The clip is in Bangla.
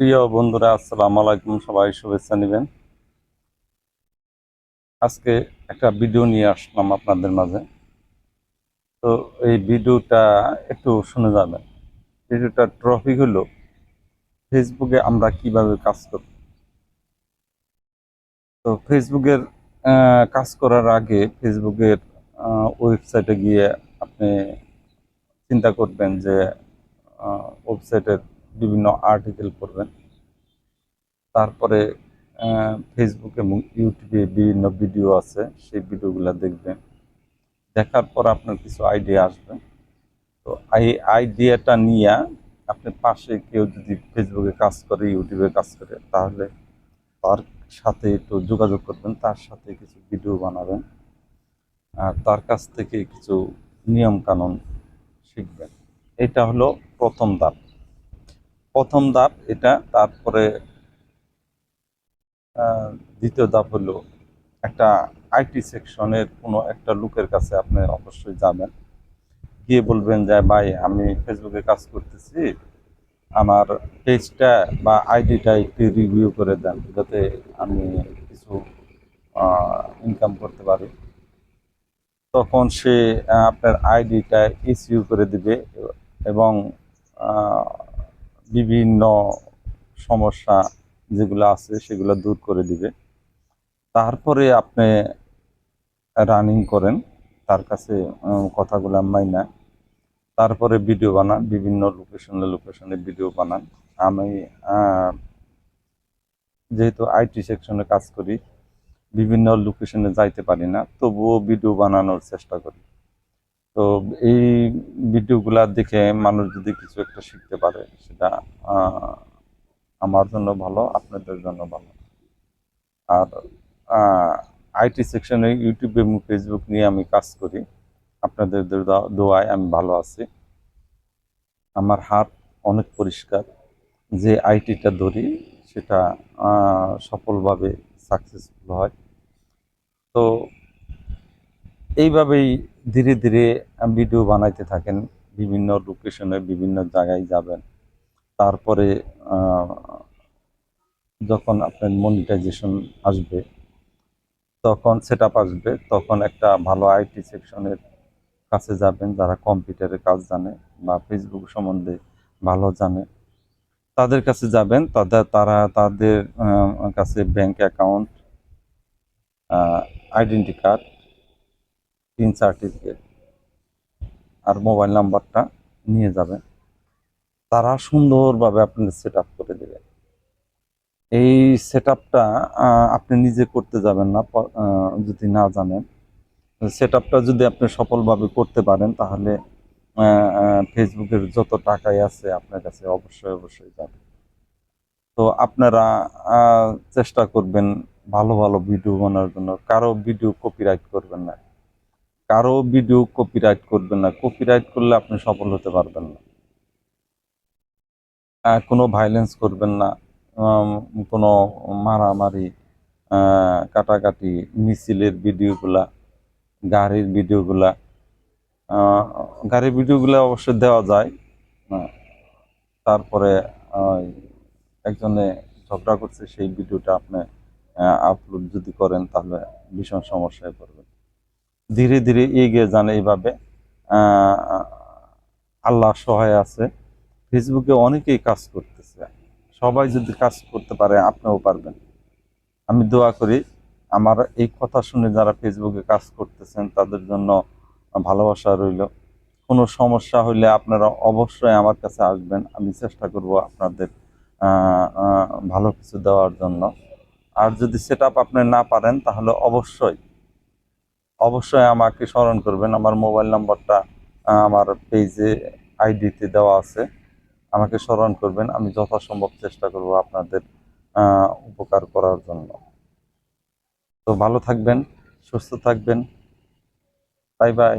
প্রিয় বন্ধুরা, আসসালামু আলাইকুম। সবাই শুভেচ্ছা নেবেন। আজকে একটা ভিডিও নিয়ে আসলাম আপনাদের মাঝে। তো এই ভিডিওটা একটু শুনে যাবেন। ভিডিওটার ট্রফিক হলো, ফেসবুকে আমরা কীভাবে কাজ করব? তো ফেসবুকের কাজ করার আগে ফেসবুকের ওয়েবসাইটে গিয়ে আপনি চিন্তা করবেন যে ওয়েবসাইটের বিভিন্ন আর্টিকেল পড়বেন। তারপরে ফেসবুক এবং ইউটিউবে বিভিন্ন ভিডিও আছে, সেই ভিডিওগুলো দেখবেন। দেখার পর আপনার কিছু আইডিয়া আসবে। তো এই আইডিয়াটা নিয়ে আপনি পাশে কেউ যদি ফেসবুকে কাজ করে ইউটিউবে কাজ করে, তাহলে তার সাথে একটু যোগাযোগ করবেন, তার সাথে কিছু ভিডিও বানাবেন। আর তার কাছ থেকে কিছু নিয়ম কানুন শিখবেন। এটা হলো প্রথম ধাপ। প্রথম ধাপ এটা, তারপরে দ্বিতীয় ধাপ হলো একটা আইটি সেকশনের কোনো একটা লোকের কাছে আপনি অবশ্যই যাবেন। গিয়ে বলবেন যে, ভাই, আমি ফেসবুকে কাজ করতেছি। আমার পেজটা বা আইডিটা একটু রিভিউ করে দেন, যাতে আমি কিছু ইনকাম করতে পারি। তখন সে, আপনার আইডিটা ইসিউ করে দিবে এবং বিভিন্ন সমস্যা যেগুলো আছে সেগুলো দূর করে দিবে। তারপরে আপনি রানিং করেন, তার কাছে কথাগুলো মাইনা। তারপরে ভিডিও বানান, বিভিন্ন লোকেশনে লোকেশনে ভিডিও বানান। আমি যেহেতু আইটি সেকশনে কাজ করি, বিভিন্ন লোকেশনে যাইতে পারি না, তবুও ভিডিও বানানোর চেষ্টা করি। তো এই ভিডিওগুলা দেখে মানুষ যদি কিছু একটা শিখতে পারে, সেটা আমার জন্য ভালো, আপনাদের জন্য ভালো। আর আইটি সেকশনে ইউটিউব এবং ফেসবুক নিয়ে আমি কাজ করি। আপনাদের দোয়ায় আমি ভালো আছি। আমার হাত অনেক পরিষ্কার। যে আইটিটা ধরি, সেটা সফলভাবে সাকসেসফুল হয়। তো এইভাবেই ধীরে ধীরে ভিডিও বানাইতে থাকেন, বিভিন্ন লোকেশনে বিভিন্ন জায়গায় যাবেন। তারপরে যখন আপনার মনিটাইজেশন আসবে, তখন সেট আসবে, তখন একটা ভালো আইটি সেকশনের কাছে যাবেন, যারা কম্পিউটারের কাজ জানে বা ফেসবুক সম্বন্ধে ভালো জানে। তাদের কাছে যাবেন, তাদের, তারা তাদের কাছে bank account identity card pin certificate আর মোবাইল নাম্বারটা নিয়ে যাবেন তারা সুন্দরভাবে আপনাদের সেট আপ করে দেবে। এই সেট আপটা আপনি নিজে করতে যাবেন না যদি না জানেন। সেট আপটা যদি আপনি সফলভাবে করতে পারেন, তাহলে ফেসবুকের যত টাকাই আছে আপনার কাছে অবশ্যই অবশ্যই যাবে। তো আপনারা চেষ্টা করবেন ভালো ভালো ভিডিও বানানোর জন্য। কারও ভিডিও কপিরাইট করবেন না। কারও ভিডিও কপিরাইট করবেন না। কপিরাইট করলে আপনি সফল হতে পারবেন না। কোনো ভাইলেন্স করবেন না। কোনো মারামারি কাটাকাটি, মিছিলের ভিডিওগুলা গাড়ির ভিডিওগুলা গাড়ির ভিডিওগুলো অবশ্যই দেওয়া যায়। তারপরে একজনে ঝগড়া করছে, সেই ভিডিওটা আপনি আপলোড যদি করেন, তাহলে ভীষণ সমস্যায় পড়বেন। ধীরে ধীরে এগিয়ে যান এইভাবে। আল্লাহ সহায় আছে। ফেসবুকে অনেকেই কাজ করতেছে। সবাই যদি কাজ করতে পারে, আপনিও পারবেন। আমি দোয়া করি, আমার এই কথা শুনে যারা ফেসবুকে কাজ করতেছেন, তাদের জন্য ভালোবাসা রইল। কোনো সমস্যা হলে আপনারা অবশ্যই আমার কাছে আসবেন। আমি চেষ্টা করব আপনাদের ভালো কিছু দেওয়ার জন্য। আর যদি সেট আপ আপনি না পারেন, তাহলে অবশ্যই অবশ্যই আমাকে স্মরণ করবেন। আমার মোবাইল নাম্বারটা আমার পেজে আইডিতে দেওয়া আছে। আমাকে স্মরণ করবেন। আমি যথাসম্ভব চেষ্টা করব আপনাদের উপকার করার জন্য। তো ভালো থাকবেন, সুস্থ থাকবেন। Bye bye.